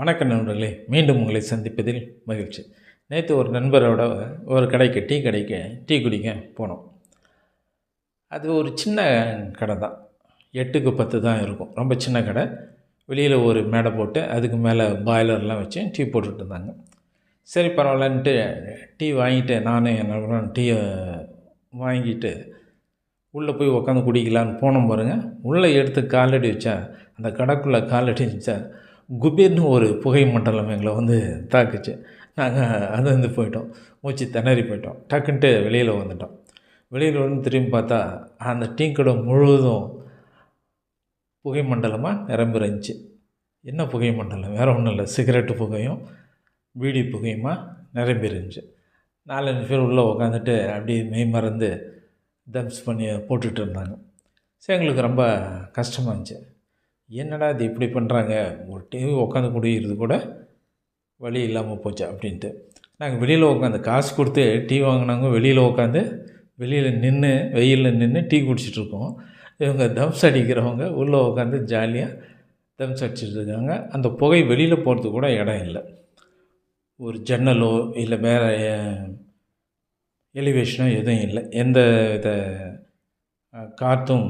வணக்க நண்பர்களே மீண்டும் உங்களை சந்திப்பதில் மகிழ்ச்சி. நேற்று ஒரு நண்பரோட ஒரு கடைக்கு டீ கடைக்கு டீ குடிக்க போனோம். அது ஒரு சின்ன கடை தான். எட்டுக்கு பத்து தான் இருக்கும். ரொம்ப சின்ன கடை. வெளியில் ஒரு மேடை போட்டு அதுக்கு மேலே பாய்லர்லாம் வச்சு டீ போட்டுட்டு இருந்தாங்க. சரி பரவாயில்லன்ட்டு டீ வாங்கிட்டு நானும் என்ன டீயை வாங்கிட்டு உள்ளே போய் உக்காந்து குடிக்கலான்னு போனோம் பாருங்கள் உள்ளே எடுத்து காலடி வச்சா அந்த கடைக்குள்ளே காலடி வச்சா குபேர்னு ஒரு புகை மண்டலம் எங்களை வந்து தாக்குச்சு. நாங்கள் அது வந்து போயிட்டோம். மூச்சு திணறி போயிட்டோம். டக்குன்ட்டு வெளியில் வந்துட்டோம். வெளியில் வந்து திரும்பி பார்த்தா அந்த டீ கடை முழுவதும் புகை மண்டலமாக நிரம்பிருந்துச்சு என்ன புகை மண்டலம்? வேறு ஒன்றும் இல்லை. சிகரெட்டு புகையும் பீடி புகையுமா நிரம்பிருந்துச்சு நாலஞ்சு பேர் உள்ளே உக்காந்துட்டு அப்படியே மெய் மறந்து தம்ஸ் பண்ணி போட்டுட்டு இருந்தாங்க. சரி எங்களுக்கு ரொம்ப கஷ்டமாக இருந்துச்சு. என்னடா இது இப்படி பண்ணுறாங்க ஒரு டிவி உட்காந்து குடிக்கிறது கூட வழி இல்லாமல் போச்சு அப்படின்ட்டு. நாங்கள் வெளியில் உட்காந்து காசு கொடுத்து டீ வாங்கினாங்க வெளியில் உட்காந்து வெளியில் நின்று வெயிலில் நின்று டீ குடிச்சிட்ருக்கோம். இவங்க தம்ஸ் அடிக்கிறவங்க உள்ளே உட்காந்து ஜாலியாக தம்ஸ் அடிச்சிட்டு இருக்காங்க அந்த புகை வெளியில் போகிறதுக்கு கூட இடம் இல்லை. ஒரு ஜன்னலோ இல்லை வேறு எலிவேஷனோ எதுவும் இல்லை. எந்த வித காற்றும்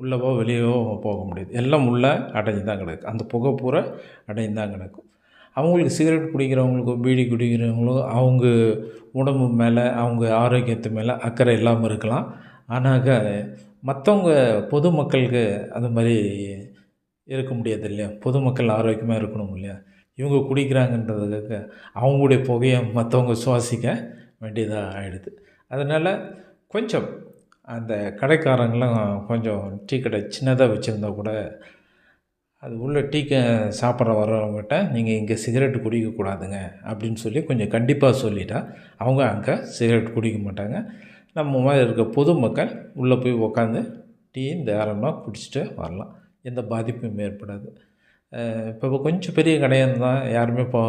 உள்ளவோ வெளியவோ போக முடியாது. எல்லாம் உள்ளே அடைஞ்சு தான் கிடக்கு. அந்த புகை பூரா அடைஞ்சு தான் கிடக்கும் அவங்களுக்கு சிகரெட் குடிக்கிறவங்களுக்கோ பீடி குடிக்கிறவங்களோ அவங்க உடம்பு மேலே அவங்க ஆரோக்கியத்து மேலே அக்கறை இல்லாமல் இருக்கலாம். ஆனாக்க மற்றவங்க பொதுமக்களுக்கு அது மாதிரி இருக்க முடியாது இல்லையா? பொதுமக்கள் ஆரோக்கியமாக இருக்கணும் இல்லையா? இவங்க குடிக்கிறாங்கன்றதுக்காக அவங்களுடைய புகையை மற்றவங்க சுவாசிக்க வேண்டியதாக ஆகிடுது அதனால் கொஞ்சம் அந்த கடைக்காரங்களும் கொஞ்சம் டீ கடை சின்னதாக வச்சுருந்தா கூட அது உள்ளே டீ க சாப்பிட்ற வர்றவங்ககிட்ட நீங்கள் இங்கே சிகரெட்டு குடிக்கக்கூடாதுங்க அப்படின்னு சொல்லி கொஞ்சம் கண்டிப்பாக சொல்லிட்டா. அவங்க அங்கே சிகரெட் குடிக்க மாட்டாங்க. நம்ம மாதிரி இருக்க பொதுமக்கள் உள்ளே போய் உக்காந்து டீ தாராளமாக குடிச்சிட்டு வரலாம். எந்த பாதிப்பும் ஏற்படாது. இப்போ கொஞ்சம் பெரிய கடையாக இருந்தால் யாருமே இப்போ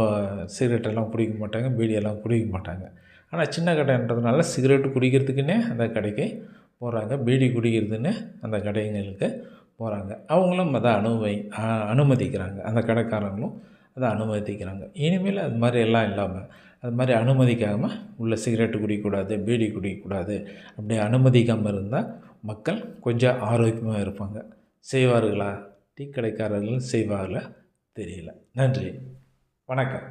சிகரெட்டெல்லாம் குடிக்க மாட்டாங்க பீடியெல்லாம் குடிக்க மாட்டாங்க. ஆனால் சின்ன கடைன்றதுனால சிகரெட்டு குடிக்கிறதுக்குன்னே அந்த கடைக்கு போகிறாங்க பீடி குடிக்கிறதுன்னு அந்த கடைங்களுக்கு போகிறாங்க அவங்களும் அதை அனுமதி அனுமதிக்கிறாங்க. அந்த கடைக்காரங்களும் அதை அனுமதிக்கிறாங்க. இனிமேல் அது மாதிரி எல்லாம் இல்லாமல் அது மாதிரி அனுமதிக்காமல் உள்ள சிகரெட்டு குடிக்கக்கூடாது பீடி குடிக்கக்கூடாது அப்படி அனுமதிக்காமல் இருந்தால் மக்கள் கொஞ்சம் ஆரோக்கியமாக இருப்பாங்க. செய்வார்களா? டீ கடைக்காரர்கள் செய்வார்களா? தெரியல. நன்றி. வணக்கம்.